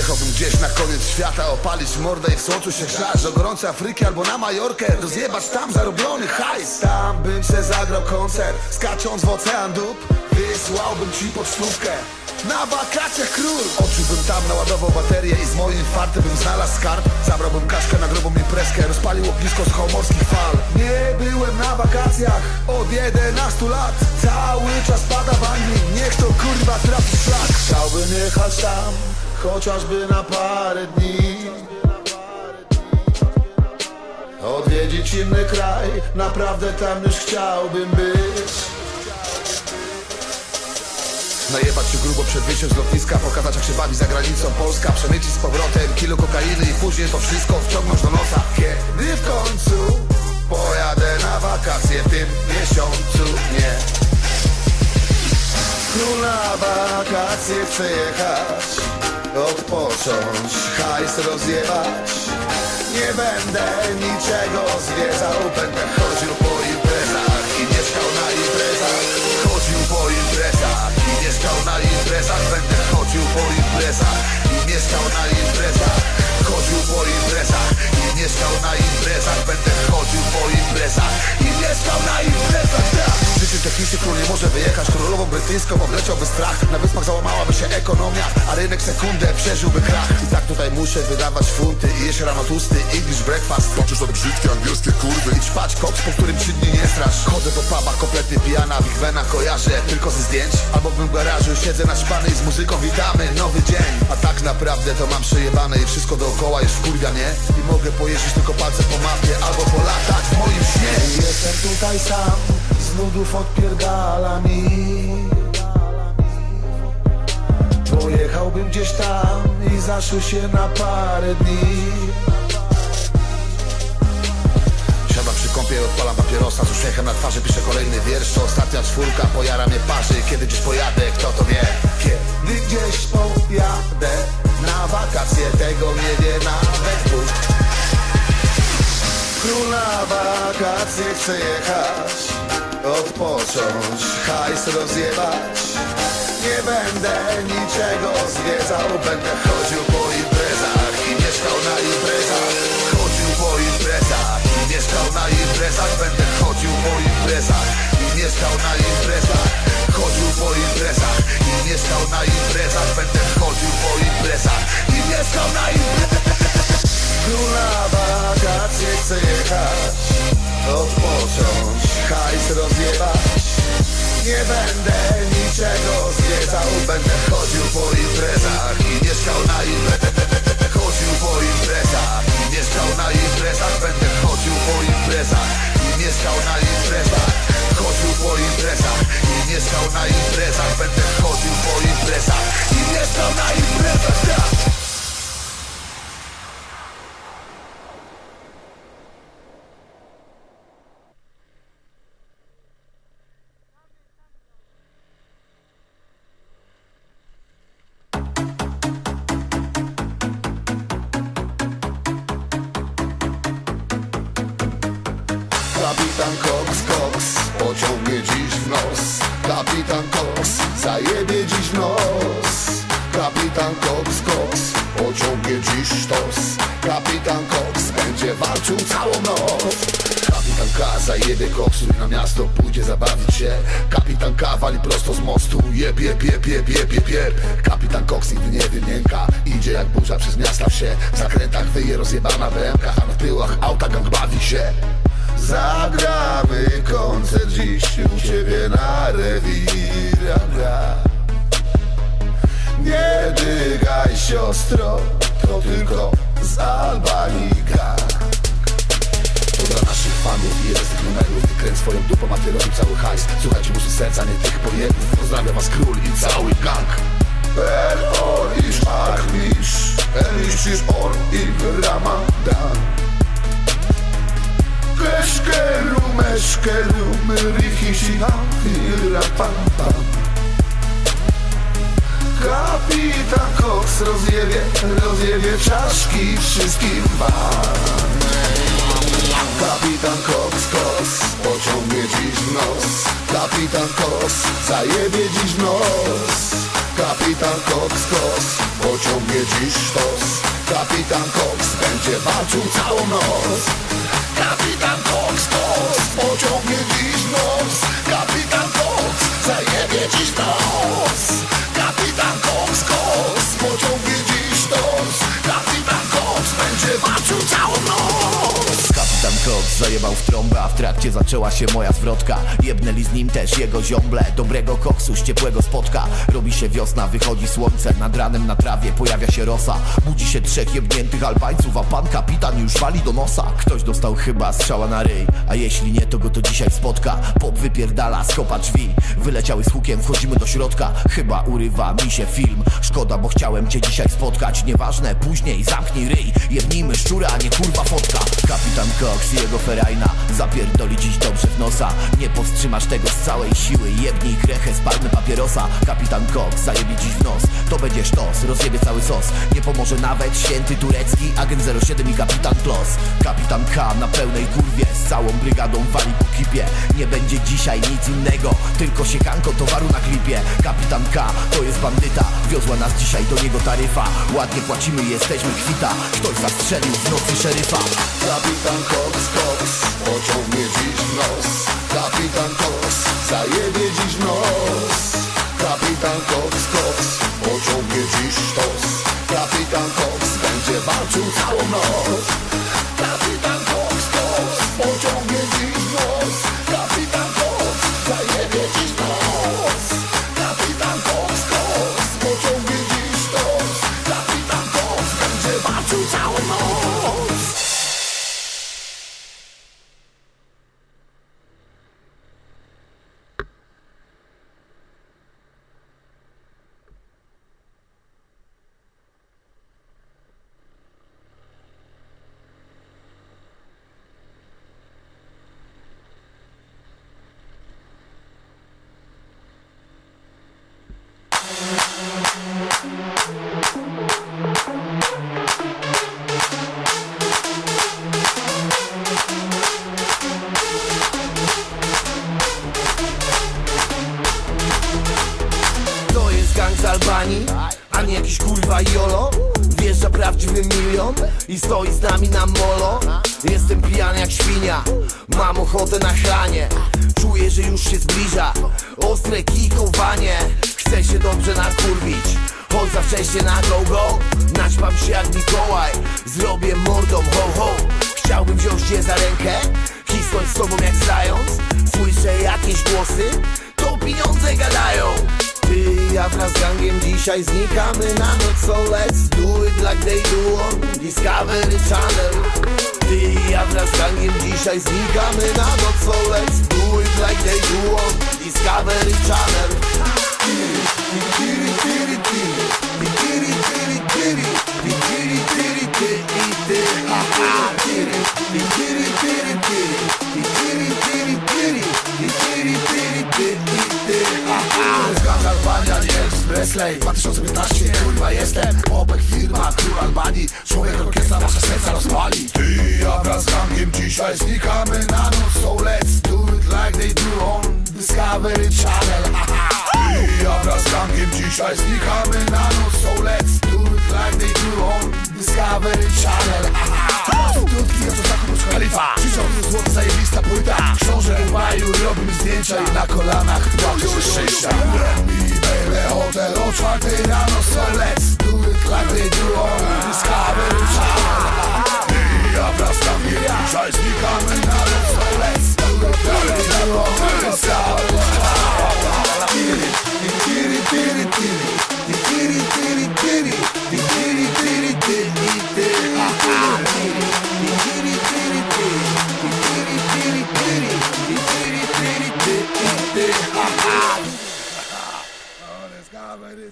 Pojechałbym gdzieś na koniec świata Opalić mordę i w słońcu się grzać. Do gorącej Afryki albo na Majorkę Rozjebać tam zarobiony hajs. Tam bym se zagrał koncert Skacząc w ocean dup Wysłałbym ci pocztówkę na wakacjach król! Odczułbym tam, naładował baterię I z moim fartem bym znalazł skarb. Zabrałbym kaszkę na grubą imprezkę Rozpalił ognisko z hołmorskich fal. Nie byłem na wakacjach Od 11 lat. Cały czas pada w Anglii Niech to kurwa trafi szlak. Chciałbym jechać tam Chociażby na parę dni. Odwiedzić inny kraj Naprawdę tam już chciałbym być. Najebać się grubo przed wyjściem z lotniska Pokazać jak się bawi za granicą. Polska Przemycić z powrotem kilo kokainy I później to wszystko wciągnąć do nosa. Kiedy w końcu Pojadę na wakacje w tym miesiącu? Nie. Tu na wakacje chcę jechać Odpocząć. Hajs rozjebać. Nie będę niczego zwiedzał. Będę chodził po imprezach I mieszkał na imprezach. Chodził po imprezach I mieszkał na imprezach. Będę chodził po imprezach I mieszkał na imprezach. Chodził po imprezach mieszkał na imprezach Będę chodził po imprezach I mieszkał na imprezach tak. W życiu technicznym król nie może wyjechać Królową brytyjską obleciałby strach. Na wyspach załamałaby się ekonomia A rynek sekundę przeżyłby krach. I tak tutaj muszę wydawać funty I jeść rano tłusty English breakfast. Patrzysz od brzydkie angielskie kurwy. I ćpać koks, po którym trzy dni nie strasz. Chodzę po pubach kompletnie pijana, Big Bena kojarzę tylko ze zdjęć. Albo w mym garażu siedzę na szpany i z muzyką witamy nowy dzień. A tak naprawdę to mam przejebane i wszystko dookoła już wkurwia, nie? I mogę pojeździć tylko palcem po mapie albo polatać w moim śnie. Jestem tutaj sam, z nudów odpierdala mi. Pojechałbym gdzieś tam i zaszył się na parę dni. Siadam przy kąpie, odpalam papierosa Z uśmiechem na twarzy piszę kolejny wiersz. Ostatnia czwórka, pojara mnie parzy Kiedy gdzieś pojadę, kto to wie. Kiedy gdzieś pojadę Na wakacje, tego nie wie Bóg Na wakacje chce jechać. Odpocząć, hajs rozjebać. Nie będę niczego zwiedzał Będę chodził po imprezach I mieszkał na imprezach. Chodził po imprezach I mieszkał na imprezach. Będę chodził po imprezach I mieszkał na imprezach. Chodził po imprezach I mieszkał na imprezach. Będę chodził po imprezach I mieszkał na imprezach Król na wakacje chce jechać? Odpocząć, hajs rozjebać. Nie będę niczego zwiedzał Będę chodził po imprezach I mieszkał na imprezach. Chodził po imprezach I mieszkał na imprezach Będę chodził po imprezach I mieszkał na imprezach. Chodził po imprezach I mieszkał na imprezach Będę chodził po imprezach I mieszkał na imprezach tak. Kapitan Cox, Cox, pociągnie dziś w nos. Kapitan Cox, zajebie dziś w nos. Kapitan Cox, Cox, pociągnie dziś sztos Kapitan Cox, będzie walczył całą noc. Kapitan K zajebie koksu na miasto pójdzie zabawić się. Kapitan K wali prosto z mostu Jeb, jeb, jeb, jeb, jeb, jeb, jeb. Kapitan Cox nigdy nie wymięka Idzie jak burza przez miasta wsie. W zakrętach wyje rozjebana BMK A na tyłach auta gang bawi się Zagramy koncert dziś u ciebie na rewirach Nie dygaj siostro, to tylko z Albanii To dla naszych fanów i jest numerów Wykręć swoją dupą, a ty robi cały hajs. Słuchajcie musu serca, nie tych pojemów Pozdrawiam was król i cały gang. El-Or iż Armisz El-Isz iż Or i Ramadan Keszkeru, meszkeru, myrichishina, pam Kapitan Cox rozjebie, rozjebie czaszki wszystkim wam. Kapitan Cox, Cox, pociągnie dziś w nos. Kapitan Cox, zajebie dziś w nos. Kapitan Cox Kos pociągnie dziś sztos Kapitan Cox będzie walczył całą noc. Kapitan Cox zajebał w trąbę, a w trakcie zaczęła się moja zwrotka. Jebnęli z nim też jego ziomble Dobrego koksu z ciepłego spotka. Robi się wiosna, wychodzi słońce Nad ranem na trawie pojawia się rosa. Budzi się trzech jebniętych albańców A pan kapitan już wali do nosa. Ktoś dostał chyba strzała na ryj A jeśli nie, to go to dzisiaj spotka. Pop wypierdala, skopa drzwi Wyleciały z hukiem, wchodzimy do środka. Chyba urywa mi się film Szkoda, bo chciałem cię dzisiaj spotkać. Nieważne, później zamknij ryj Jebnijmy szczura, a nie kurwa fotka Kapitan Cox i jego ferajna. Zapierdoli dziś dobrze w nosa. Nie powstrzymasz tego z całej siły. Jebnij krechę, spalmy papierosa. Kapitan Cox zajebie dziś w nos. To będzie sztos, rozjebie cały sos. Nie pomoże nawet święty turecki Agent 07 i kapitan Klos. Kapitan K na pełnej kurwie Z całą brygadą wali po kipie. Nie będzie dzisiaj nic innego Tylko siekanko towaru na klipie. Kapitan K to jest bandyta Wiozła nas dzisiaj do niego taryfa. Ładnie płacimy, jesteśmy kwita. Ktoś zastrzelił w nocy szeryfa Kapitan Cox Cox pociągnie dziś w nos. Kapitan Cox zajebie dziś nos. Kapitan Cox Cox pociągnie dziś sztos Kapitan Cox będzie walczył całą noc Albanii, a nie jakiś kurwa jolo. Wjeżdża prawdziwy milion i stoi z nami na molo. Jestem pijany jak świnia, mam ochotę na chranie Czuję, że już się zbliża ostre kikowanie. Chcę się dobrze nakurwić, choć za wcześnie na go go Naćpam się jak Mikołaj, zrobię mordą ho ho. Chciałbym wziąć je za rękę, hisnąć z tobą jak zając. Słyszę jakieś głosy, dzisiaj znikamy na noc So let's do it like they do on Discovery Channel. Ty i ja wraz z gangiem dzisiaj znikamy na noc So let's do it like they do on Discovery Channel Presley 2015, kurwa jestem Popek firma, król Albanii. Człowiek orkiestra, nasze serca rozpali. Ty i ja wraz z gangiem dzisiaj znikamy na noc. So let's do it like they do on Discovery Channel. Ty i ja wraz z gangiem dzisiaj znikamy na noc. So let's do it like they do on Discovery Channel. Taką Khalifa Tysiące zajebista płyta. Książę maju, robimy zdjęcia i na kolanach płaczę szczęścia baby, hotel o czwartej rano So let's do it like they do on I wraz z dzisiaj znikamy na Comedy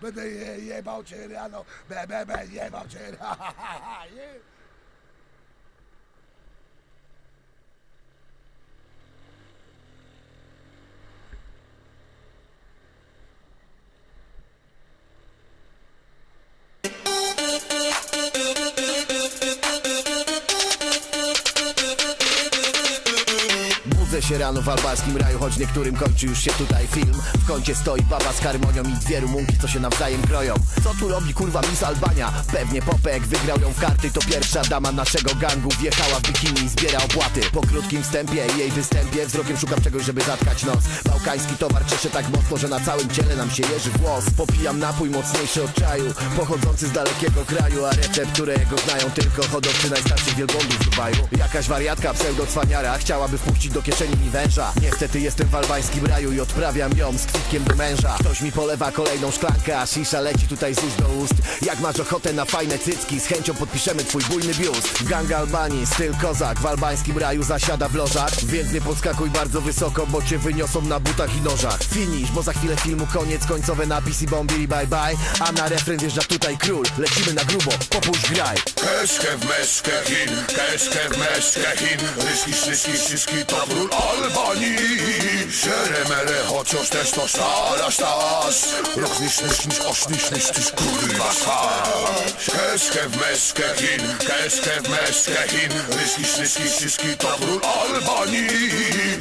but they yeah, yeah, about shit, I know, bad, bad, bad, yeah, about shit, yeah. Się rano w albańskim raju Choć niektórym kończy już się tutaj film. W kącie stoi baba z harmonią i dwie rumunki, co się nawzajem kroją. Co tu robi kurwa Miss Albania? Pewnie Popek wygrał ją w karty To pierwsza dama naszego gangu Wjechała w bikini i zbiera opłaty. Po krótkim wstępie i jej występie Wzrokiem szukam czegoś, żeby zatkać nos. Bałkański towar cieszy tak mocno, że na całym ciele nam się jeży włos. Popijam napój mocniejszy od czaju Pochodzący z dalekiego kraju A recept, którego znają tylko hodowcy najstarszych wielbłądów w Dubaju. Jakaś wariatka pseudo-cwaniara Chciałaby wpuścić do kieszeni mi węża. Niestety jestem w albańskim raju i odprawiam ją z kwitkiem do męża. Ktoś mi polewa kolejną szklankę, a shisha leci tutaj z ust do ust. Jak masz ochotę na fajne cycki, z chęcią podpiszemy twój bujny biust. Gang Albanii, styl kozak, w albańskim raju zasiada w lożach. Więc nie podskakuj bardzo wysoko, bo cię wyniosą na butach i nożach. Finish, bo za chwilę filmu koniec, końcowe napisy bombili bye bye. A na refren wjeżdża tutaj król, lecimy na grubo, popuść graj. Keszkę w meszkę Chin, keszkę w to król Albanii Szeremere, chociaż też to stara stas Roch niż, niż, niż, oś, niż, niż, niż, kurwa stać Keszkę w meszkę Chin, keszkę w meszkę Chin. Ryski, szyski, szyski to król Albanii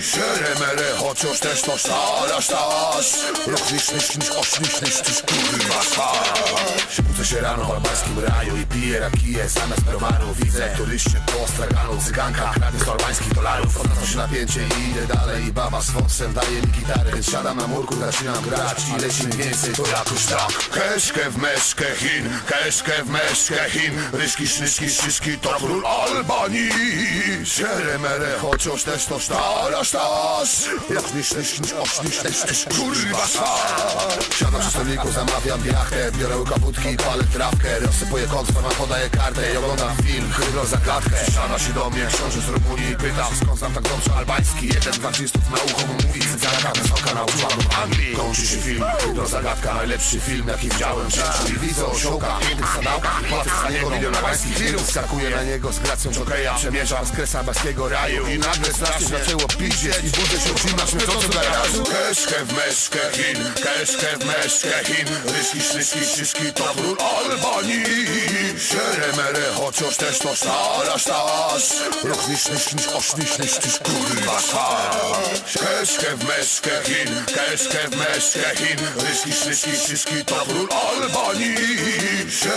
Szeremere, chociaż też to stara stas Roch niż, niż, niż, oś, niż, niż, niż, kurwa stać Budzę się rano w albańskim raju i piję rakiję zamiast browaru. Widzę turyście po straganu, cyganka kradnie z albańskich dolarów. Odnoszę się napięcie idę dalej. Baba z foksem daje mi gitarę. Więc siadam na murku, zaczynam grać i leci mi więcej to jakoś tak. Keszkę w meszkę Chin, keszkę w meszkę Chin. Ryszki, szyszki, szyszki to król Albanii. Szeremere, chociaż też to stara sztas Jak niż, niż, oś, niż, niż, kurwa sztas Siadam przy stolniku, zamawiam jachtę Biorę łyka wódki, palę trawkę. Rozsypuję koncert, mam podaję kartę I oglądam film, chybro za klatkę. Siada się do mnie książę z Rumunii Pyta, skąd znam tak dobrze albański Jeden z artystów na ucho mówi Cyganka wysoka nauczyła w Anglii Kończy się film, hydro zagadka Najlepszy film jaki widziałem w życiu. I widzę osiołka, innych sadałka Patrzę za niego milion albańskich lirów Skakuję na niego z gracją jokeja Przemierzam z kres albańskiego raju. I nagle strasznie zaczęło piździeć I budzę się mnie to co garażu Keszkę w meszkę Chin, keszkę w meszkę Chin. Ryszki, szyszki, szyszki to król Albanii. Szeremere, chociaż też to stara sztas Roch niż, niż, niż, oś, niż, niż, niż, kurwa Keszkę w meszkę Chin, keszkę w meszkę Chin. Ryszki, szyszki, szyszki to król Albanii